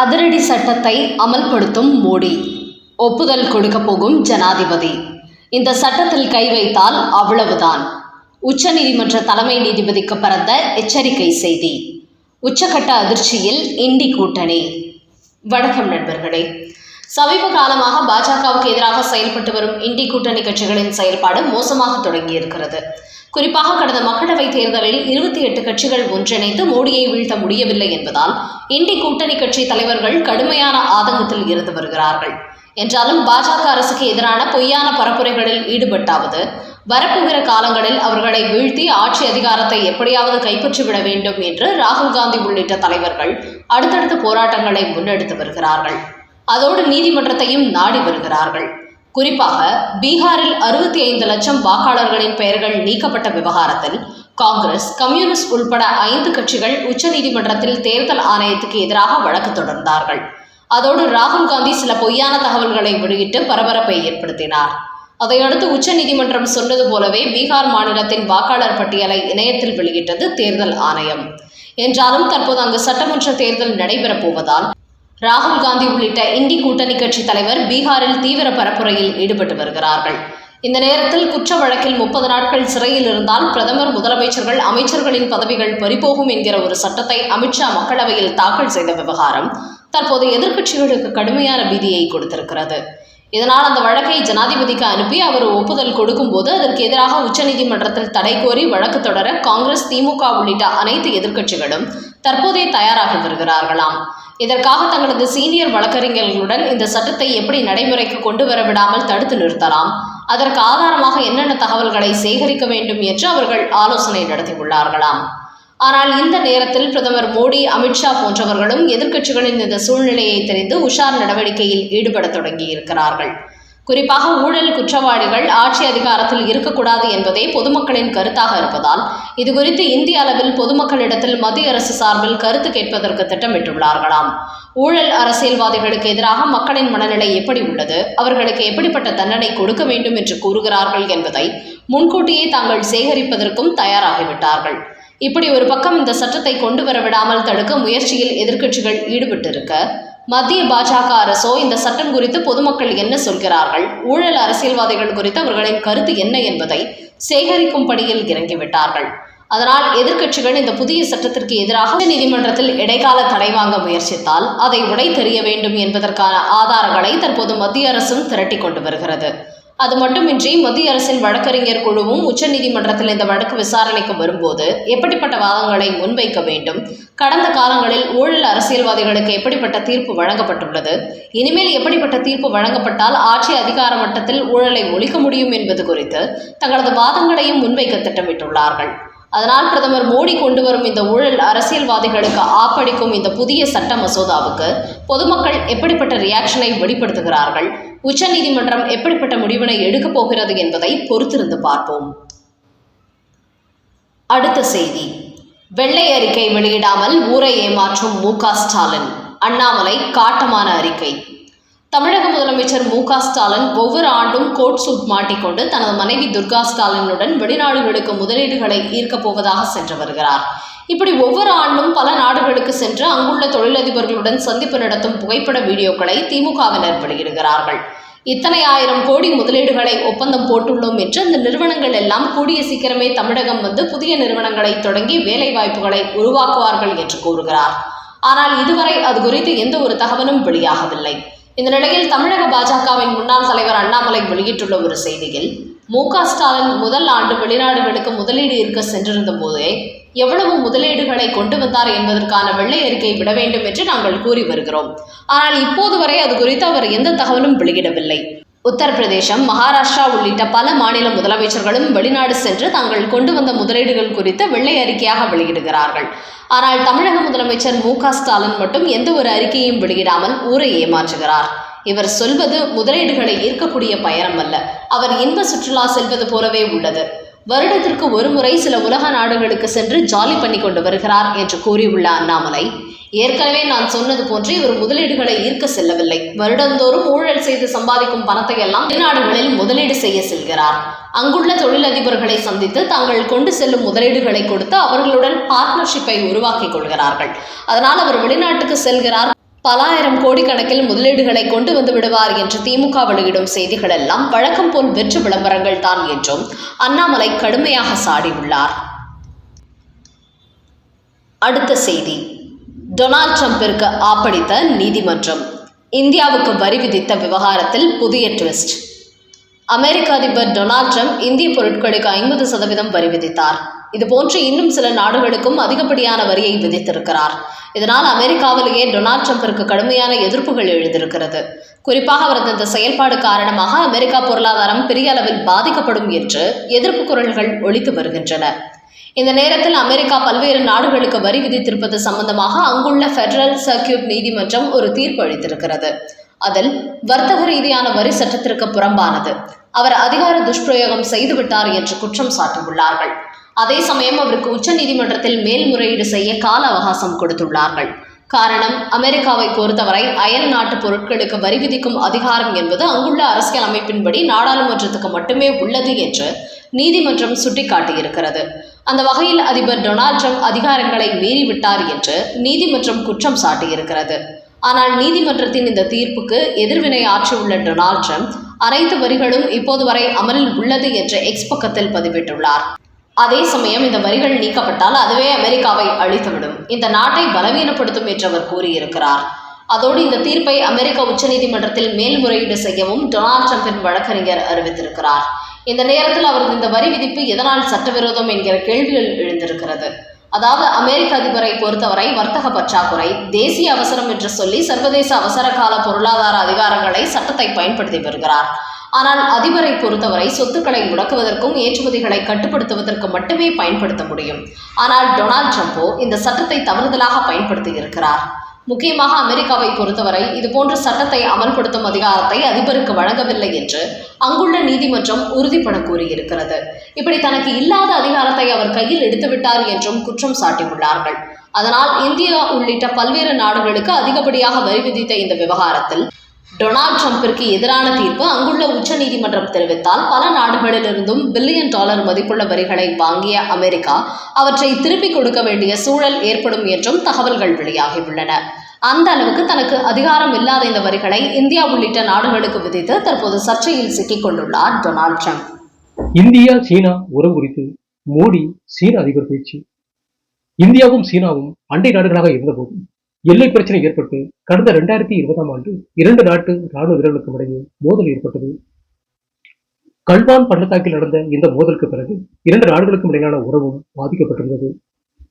அதிரடி சட்டத்தை அமல்படுத்தும் மோடி. ஒப்புதல் கொடுக்க போகும் ஜனாதிபதி. இந்த சட்டத்தில் கை வைத்தால் அவ்வளவுதான். உச்சநீதிமன்ற தலைமை நீதிபதிக்கு பறந்த எச்சரிக்கை செய்தி. உச்சகட்ட அதிர்ச்சியில் இண்டி கூட்டணி. வணக்கம் நண்பர்களே. சமீப காலமாக பாஜகவுக்கு எதிராக செயல்பட்டு வரும் இண்டி கூட்டணி கட்சிகளின் செயல்பாடு மோசமாக தொடங்கியிருக்கிறது. குறிப்பாக கடந்த மக்களவைத் தேர்தலில் இருபத்தி எட்டு கட்சிகள் ஒன்றிணைந்து மோடியை வீழ்த்த முடியவில்லை என்பதால் இண்டி கூட்டணி கட்சி தலைவர்கள் கடுமையான ஆதங்கத்தில் இருந்து வருகிறார்கள். என்றாலும் பாஜக அரசுக்கு எதிரான பொய்யான பரப்புரைகளில் ஈடுபட்டாவது வரப்போகிற காலங்களில் அவர்களை வீழ்த்தி ஆட்சி அதிகாரத்தை எப்படியாவது கைப்பற்றிவிட வேண்டும் என்று ராகுல் காந்தி உள்ளிட்ட தலைவர்கள் அடுத்தடுத்த போராட்டங்களை முன்னெடுத்து வருகிறார்கள். அதோடு நீதிமன்றத்தையும் நாடி வருகிறார்கள். குறிப்பாக பீகாரில் அறுபத்தி ஐந்து லட்சம் வாக்காளர்களின் பெயர்கள் நீக்கப்பட்ட விவகாரத்தில் காங்கிரஸ் கம்யூனிஸ்ட் உள்பட ஐந்து கட்சிகள் உச்சநீதிமன்றத்தில் தேர்தல் ஆணையத்துக்கு எதிராக வழக்கு தொடர்ந்தார்கள். அதோடு ராகுல் காந்தி சில பொய்யான தகவல்களை வெளியிட்டு பரபரப்பை ஏற்படுத்தினார். அதையடுத்து உச்சநீதிமன்றம் சொன்னது போலவே பீகார் மாநிலத்தின் வாக்காளர் பட்டியலை இணையத்தில் வெளியிட்டது தேர்தல் ஆணையம். என்றாலும் தற்போது அங்கு சட்டமன்ற தேர்தல் நடைபெறப் போவதால் ராகுல் காந்தி உள்ளிட்ட இந்தி கூட்டணி கட்சி தலைவர் பீகாரில் தீவிர பரப்புரையில் ஈடுபட்டு வருகிறார்கள். இந்த நேரத்தில் குற்ற வழக்கில் முப்பது நாட்கள் சிறையில் இருந்தால் பிரதமர் முதலமைச்சர்கள் அமைச்சர்களின் பதவிகள் பறிபோகும் என்கிற ஒரு சட்டத்தை அமித்ஷா மக்களவையில் தாக்கல் செய்த விவகாரம் தற்போது எதிர்க்கட்சிகளுக்கு கடுமையான பீதியை கொடுத்திருக்கிறது. இதனால் அந்த வழக்கை ஜனாதிபதிக்கு அனுப்பி அவர் ஒப்புதல் கொடுக்கும்போது அதற்கு எதிராக உச்சநீதிமன்றத்தில் தடை கோரி வழக்கு தொடர காங்கிரஸ் திமுக உள்ளிட்ட அனைத்து எதிர்க்கட்சிகளும் தற்போதே தயாராகி வருகிறார்களாம். இதற்காக தங்களது சீனியர் வழக்கறிஞர்களுடன் இந்த சட்டத்தை எப்படி நடைமுறைக்கு கொண்டு வர விடாமல் தடுத்து நிறுத்தலாம்? அதற்கு ஆதாரமாக என்னென்ன தகவல்களை சேகரிக்க வேண்டும் என்று அவர்கள் ஆலோசனை நடத்தியுள்ளார்களாம். ஆனால் இந்த நேரத்தில் பிரதமர் மோடி அமித்ஷா போன்றவர்களும் எதிர்க்கட்சிகளின் இந்த சூழ்நிலையை தெரிந்து உஷார் நடவடிக்கையில் ஈடுபட தொடங்கியிருக்கிறார்கள். குறிப்பாக ஊழல் குற்றவாளிகள் ஆட்சி அதிகாரத்தில் இருக்கக்கூடாது என்பதே பொதுமக்களின் கருத்தாக இருப்பதால் இதுகுறித்து இந்திய அளவில் பொதுமக்களிடத்தில் மத்திய அரசு சார்பில் கருத்து கேட்பதற்கு திட்டமிட்டுள்ளார்களாம். ஊழல் அரசியல்வாதிகளுக்கு எதிராக மக்களின் மனநிலை எப்படி உள்ளது? அவர்களுக்கு எப்படிப்பட்ட தண்டனை கொடுக்க வேண்டும் என்று கூறுகிறார்கள் என்பதை முன்கூட்டியே தாங்கள் சேகரிப்பதற்கும் தயாராகிவிட்டார்கள். இப்படி ஒரு பக்கம் இந்த சட்டத்தை கொண்டு வர விடாமல் தடுக்க முயற்சியில் எதிர்க்கட்சிகள் ஈடுபட்டிருக்க மத்திய பாஜக அரசோ இந்த சட்டம் குறித்து பொதுமக்கள் என்ன சொல்கிறார்கள்? ஊழல் அரசியல்வாதிகள் குறித்து அவர்களின் கருத்து என்ன என்பதை சேகரிக்கும் பணியில் இறங்கிவிட்டார்கள். அதனால் எதிர்க்கட்சிகள் இந்த புதிய சட்டத்திற்கு எதிராக நீதிமன்றத்தில் இடைக்கால தடை வாங்க முயற்சித்தால் அதை உடை தெரிய வேண்டும் என்பதற்கான ஆதாரங்களை தற்போது மத்திய அரசும் திரட்டி கொண்டு வருகிறது. அது மட்டுமின்றி மத்திய அரசின் வழக்கறிஞர் குழுவும் உச்சநீதிமன்றத்தில் இந்த வழக்கு விசாரணைக்கு வரும்போது எப்படிப்பட்ட வாதங்களை முன்வைக்க வேண்டும்? கடந்த காலங்களில் ஊழல் அரசியல்வாதிகளுக்கு எப்படிப்பட்ட தீர்ப்பு வழங்கப்பட்டுள்ளது? இனிமேல் எப்படிப்பட்ட தீர்ப்பு வழங்கப்பட்டால் ஆட்சி அதிகார மட்டத்தில் ஊழலை ஒழிக்க முடியும் என்பது குறித்து தங்களது வாதங்களையும் முன்வைக்க திட்டமிட்டுள்ளார்கள். அதனால் பிரதமர் மோடி கொண்டு வரும் இந்த ஊழல் அரசியல்வாதிகளுக்கு ஆப்படிக்கும் இந்த புதிய சட்ட மசோதாவுக்கு பொதுமக்கள் எப்படிப்பட்ட ரியாக்ஷனை வெளிப்படுத்துகிறார்கள்? உச்சநீதிமன்றம் எப்படிப்பட்ட முடிவினை எடுக்கப் போகிறது என்பதை பொறுத்திருந்து பார்ப்போம். அடுத்த செய்தி. வெள்ளை அறிக்கை வெளியிடாமல் ஊரை ஏமாற்றும் மு ஸ்டாலின். அண்ணாமலை காட்டமான அறிக்கை. தமிழக முதலமைச்சர் மு ஸ்டாலின் ஒவ்வொரு ஆண்டும் கோட் சூட் மாட்டிக்கொண்டு தனது மனைவி துர்கா ஸ்டாலினுடன் வெளிநாடுகளுக்கு முதலீடுகளை ஈர்க்கப் போவதாக சென்று வருகிறார். இப்படி ஒவ்வொரு ஆண்டும் பல நாடுகளுக்கு சென்று அங்குள்ள தொழிலதிபர்களுடன் சந்திப்பு நடத்தும் புகைப்பட வீடியோக்களை திமுகவினர் வெளியிடுகிறார்கள். இத்தனை ஆயிரம் கோடி முதலீடுகளை ஒப்பந்தம் போட்டுள்ளோம் என்று அந்த நிறுவனங்கள் எல்லாம் கூடிய சீக்கிரமே தமிழகம் வந்து புதிய நிறுவனங்களை தொடங்கி வேலை வாய்ப்புகளை உருவாக்குவார்கள் என்று கூறுகிறார். ஆனால் இதுவரை அது குறித்து எந்த ஒரு தகவலும் வெளியாகவில்லை. இந்த நிலையில் தமிழக பாஜகவின் முன்னாள் தலைவர் அண்ணாமலை வெளியிட்டுள்ள ஒரு செய்தியில் மு ஸ்டாலின் முதல் ஆண்டு வெளிநாடுகளுக்கு முதலீடு இருக்க சென்றிருந்த போதே எவ்வளவு முதலீடுகளை கொண்டு வந்தார் என்பதற்கான வெள்ளை அறிக்கை விட வேண்டும் என்று நாங்கள் கூறி வருகிறோம். ஆனால் இப்போது வரை அது குறித்து அவர் எந்த தகவலும் வெளியிடவில்லை. உத்தரப்பிரதேசம் மகாராஷ்டிரா உள்ளிட்ட பல மாநில முதலமைச்சர்களும் வெளிநாடு சென்று தாங்கள் கொண்டு வந்த முதலீடுகள் குறித்து வெள்ளை அறிக்கையாக வெளியிடுகிறார்கள். ஆனால் தமிழக முதலமைச்சர் மு ஸ்டாலின் மட்டும் எந்த ஒரு அறிக்கையும் வெளியிடாமல் ஊரை ஏமாற்றுகிறார். இவர் சொல்வது முதலீடுகளை ஈர்க்கக்கூடிய பயணம் அல்ல. அவர் இன்ப சுற்றுலா செல்வது போலவே உள்ளது. வருடத்திற்கு ஒரு முறை சில உலக நாடுகளுக்கு சென்று ஜாலி பண்ணி கொண்டு வருகிறார் என்று கூறியுள்ள அண்ணாமலை ஏற்கனவே நான் சொன்னது போன்று இவர் முதலீடுகளை ஈர்க்க செல்லவில்லை. வருடந்தோறும் ஊழல் செய்து சம்பாதிக்கும் பணத்தை எல்லாம் வெளிநாடுகளில் முதலீடு செய்ய செல்கிறார். அங்குள்ள தொழிலதிபர்களை சந்தித்து தாங்கள் கொண்டு செல்லும் முதலீடுகளை கொடுத்து அவர்களுடன் பார்ட்னர்ஷிப்பை உருவாக்கிக் கொள்கிறார்கள். அதனால் அவர் வெளிநாட்டுக்கு செல்கிறார். பலாயிரம் கோடிக்கணக்கில் முதலீடுகளை கொண்டு வந்து விடுவார் என்று திமுக வெளியிடும் செய்திகள் எல்லாம் வழக்கம் போல் வெற்று விளம்பரங்கள் தான் என்றும் அண்ணாமலை கடுமையாக சாடியுள்ளார். அடுத்த செய்தி. டொனால்ட் ட்ரம்பிற்கு ஆப்படித்த நீதிமன்றம். இந்தியாவுக்கு வரி விதித்த விவகாரத்தில் புதிய ட்விஸ்ட். அமெரிக்க அதிபர் டொனால்ட் ட்ரம்ப் இந்திய பொருட்களுக்கு ஐம்பது சதவீதம் வரி விதித்தார். இதுபோன்று இன்னும் சில நாடுகளுக்கும் அதிகப்படியான வரியை விதித்திருக்கிறார். இதனால் அமெரிக்காவிலேயே டொனால்ட் ட்ரம்பிற்கு கடுமையான எதிர்ப்புகள் எழுந்திருக்கிறது. குறிப்பாக அவரது இந்த செயல்பாடு காரணமாக அமெரிக்கா பொருளாதாரம் பெரிய அளவில் பாதிக்கப்படும் என்று எதிர்ப்பு குரல்கள் ஒழித்து வருகின்றன. இந்த நேரத்தில் அமெரிக்கா பல்வேறு நாடுகளுக்கு வரி விதித்திருப்பது சம்பந்தமாக அங்குள்ள ஃபெடரல் சர்க்கியூட் நீதிமன்றம் ஒரு தீர்ப்பு அளித்திருக்கிறது. அதில் வர்த்தக ரீதியான வரி சட்டத்திற்கு புறம்பானது. அவர் அதிகார துஷ்பிரயோகம் செய்துவிட்டார் என்று குற்றம் சாட்டியுள்ளார்கள். அதே சமயம் அவருக்கு உச்ச நீதிமன்றத்தில் மேல்முறையீடு செய்ய கால அவகாசம் கொடுத்துள்ளார்கள். காரணம் அமெரிக்காவை பொறுத்தவரை அயல் நாட்டு பொருட்களுக்கு வரி விதிக்கும் அதிகாரம் என்பது அங்குள்ள அரசியல் அமைப்பின்படி நாடாளுமன்றத்துக்கு மட்டுமே உள்ளது என்று நீதிமன்றம் சுட்டிக்காட்டியிருக்கிறது. அந்த வகையில் அதிபர் டொனால்ட் ட்ரம்ப் அதிகாரங்களை மீறிவிட்டார் என்று நீதிமன்றம் குற்றம் சாட்டியிருக்கிறது. ஆனால் நீதிமன்றத்தின் இந்த தீர்ப்புக்கு எதிர்வினை ஆற்றியுள்ள டொனால்ட் ட்ரம்ப் அனைத்து வரிகளும் இப்போது வரை அமலில் உள்ளது என்று எக்ஸ் பக்கத்தில் பதிவிட்டுள்ளார். அதே சமயம் இந்த வரிகள் நீக்கப்பட்டால் அதுவே அமெரிக்காவை அழித்துவிடும். இந்த நாட்டை பலவீனப்படுத்தும் என்று அவர் கூறியிருக்கிறார். அதோடு இந்த தீர்ப்பை அமெரிக்க உச்சநீதிமன்றத்தில் மேல்முறையீடு செய்யவும் டொனால்ட் ட்ரம்பின் வழக்கறிஞர் அறிவித்திருக்கிறார். இந்த நேரத்தில் அவரது இந்த வரி விதிப்பு எதனால் சட்டவிரோதம் என்கிற கேள்விகள் எழுந்திருக்கிறது. அதாவது அமெரிக்க அதிபரை பொறுத்தவரை வர்த்தக பற்றாக்குறை தேசிய அவசரம் என்று சொல்லி சர்வதேச அவசர கால பொருளாதார அதிகாரங்களை சட்டத்தை பயன்படுத்தி வருகிறார். ஆனால் அதிபரை பொறுத்தவரை சொத்துக்களை முடக்குவதற்கும் ஏற்றுமதிகளை கட்டுப்படுத்துவதற்கு மட்டுமே பயன்படுத்த முடியும். ஆனால் டொனால்ட் ட்ரம்ப்போ இந்த சட்டத்தை தவறுதலாக பயன்படுத்தி இருக்கிறார் முக்கியமாக அமெரிக்காவை பொறுத்தவரை இதுபோன்ற சட்டத்தை அமல்படுத்தும் அதிகாரத்தை அதிபருக்கு வழங்கவில்லை என்று அங்குள்ள நீதிமன்றம் உறுதிபட கூறியிருக்கிறது. இப்படி தனக்கு இல்லாத அதிகாரத்தை அவர் கையில் எடுத்துவிட்டார் என்றும் குற்றம் சாட்டியுள்ளார்கள். அதனால் இந்தியா உள்ளிட்ட பல்வேறு நாடுகளுக்கு அதிகப்படியாக வரி விதித்த இந்த விவகாரத்தில் டொனால்ட் ட்ரம்பிற்கு எதிரான தீர்ப்பு அங்குள்ள உச்ச நீதிமன்றம் தெரிவித்தால் பல நாடுகளிலிருந்தும் பில்லியன் டாலர் மதிப்புள்ள வரிகளை வாங்கிய அமெரிக்கா அவற்றை திருப்பிக் கொடுக்க வேண்டிய சூழல் ஏற்படும் என்றும் தகவல்கள் வெளியாகியுள்ளன. அந்த அளவுக்கு தனக்கு அதிகாரம் இல்லாத இந்த வரிகளை இந்தியா உள்ளிட்ட நாடுகளுக்கு விதித்து தற்போது சர்ச்சையில் சிக்கிக் கொண்டுள்ளார் டொனால்ட் ட்ரம்ப். இந்தியா சீனா உறவு குறித்து மோடி சீன அதிபர் பேச்சு. இந்தியாவும் சீனாவும் அண்டை நாடுகளாக இருந்தபோது எல்லை பிரச்சனை ஏற்பட்டு கடந்த இரண்டாயிரத்தி இருபதாம் ஆண்டு இரண்டு நாட்டு ராணுவ வீரர்களுக்கும் இடையே மோதல் ஏற்பட்டது. கல்வான் பள்ளத்தாக்கில் நடந்த இந்த மோதலுக்கு பிறகு இரண்டு நாடுகளுக்கும் இடையிலான உறவும் பாதிக்கப்பட்டிருந்தது.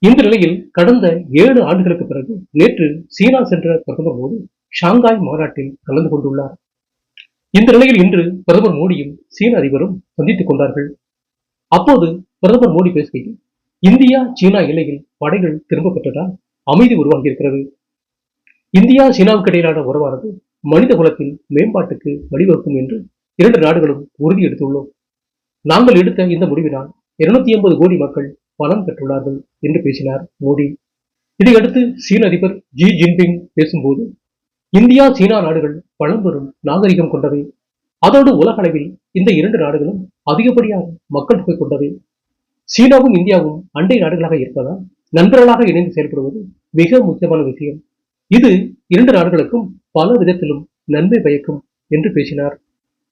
இந்த நிலையில் கடந்த ஏழு ஆண்டுகளுக்கு பிறகு நேற்று சீனா சென்ற பிரதமர் மோடி ஷாங்காய் மாநாட்டில் கலந்து கொண்டுள்ளார். இந்த நிலையில் இன்று பிரதமர் மோடியும் சீன அதிபரும் சந்தித்துக் கொண்டார்கள். அப்போது பிரதமர் மோடி பேசுகையில் இந்தியா சீனா எல்லையில் படைகள் திரும்ப பெற்றதால் அமைதி உருவாகியிருக்கிறது. இந்தியா சீனாவுக்கு இடையிலான உறவானது மனித குலத்தின் மேம்பாட்டுக்கு வழிவகுக்கும் என்று இரண்டு நாடுகளும் உறுதி எடுத்துள்ளோம். நாங்கள் எடுத்த இந்த முடிவினால் இருநூத்தி ஐம்பது கோடி மக்கள் பலன் பெற்றுள்ளார்கள் என்று பேசினார் மோடி. இதையடுத்து சீன அதிபர் ஜி ஜின்பிங் பேசும்போது இந்தியா சீனா நாடுகள் பழம்பெரும் நாகரிகம் கொண்டவை. அதோடு உலக அளவில் இந்த இரண்டு நாடுகளும் அதிகப்படியாக மக்கள் தொகை கொண்டவை. சீனாவும் இந்தியாவும் அண்டை நாடுகளாக இருப்பதால் நண்பர்களாக இணைந்து செயல்படுவது மிக முக்கியமான விஷயம். இது இரண்டு நாடுகளுக்கும் பல விதத்திலும் நன்மை பயக்கும் என்று பேசினார்.